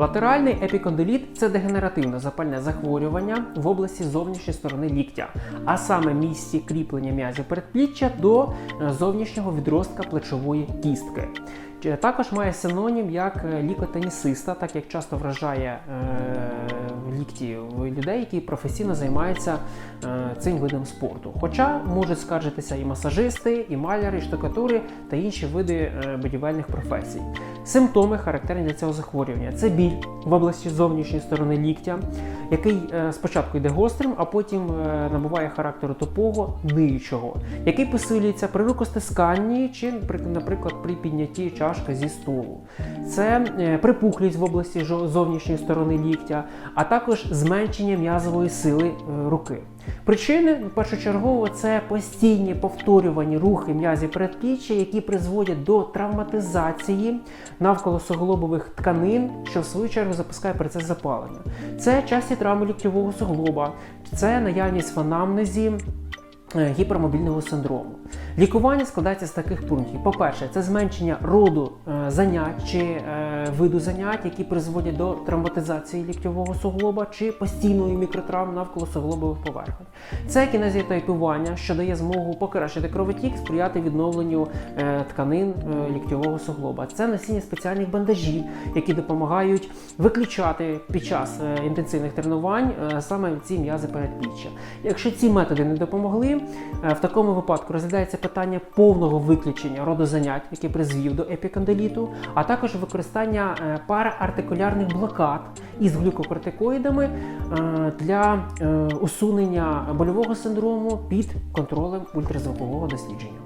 Латеральний епікондиліт це дегенеративне запальне захворювання в області зовнішньої сторони ліктя, а саме місці кріплення м'язів передпліччя до е, зовнішнього відростка плечової кістки. Також має синонім як е, лікотенісиста, так як часто вражає е, лікті в людей, які професійно займаються е, цим видом спорту. Хоча можуть скаржитися і масажисти, і маляри, і штукатури та інші види е, будівельних професій. Симптоми характерні для цього захворювання це біль в області зовнішньої сторони ліктя, який е, спочатку йде гострим, а потім е, набуває характеру тупого, ниючого, який посилюється при рукостисканні чи, наприклад, при піднятті чашки зі столу. Це е, припухлість в області зовнішньої сторони ліктя, а також зменшення м'язової сили руки. Причини першочергово це постійні повторювані рухи м'язів передпліччя, які призводять до травматизації навколосоглобових тканин, що в свою чергу запускає процес запалення. Це часті травми ліктьового суглоба, це наявність в анамнезі гіпермобільного синдрому. Лікування складається з таких пунктів. По-перше, це зменшення роду е, занять чи е, виду занять, які призводять до травматизації ліктьового суглоба чи постійної мікротравм навколо суглобових поверхонь. Це кінезіотайпування, що дає змогу покращити кровотік, сприяти відновленню е, тканин е, ліктьового суглоба. Це носіння спеціальних бандажів, які допомагають виключати під час е, інтенсивних тренувань е, саме ці м'язи передпліччя. Якщо ці методи не допомогли, е, в такому випадку розглядається питання повного виключення роду занять, який призвів до епікондиліту, а також використання е, параартикулярних блокад із глюкокортикоїдами е, для усунення больового синдрому під контролем ультразвукового дослідження.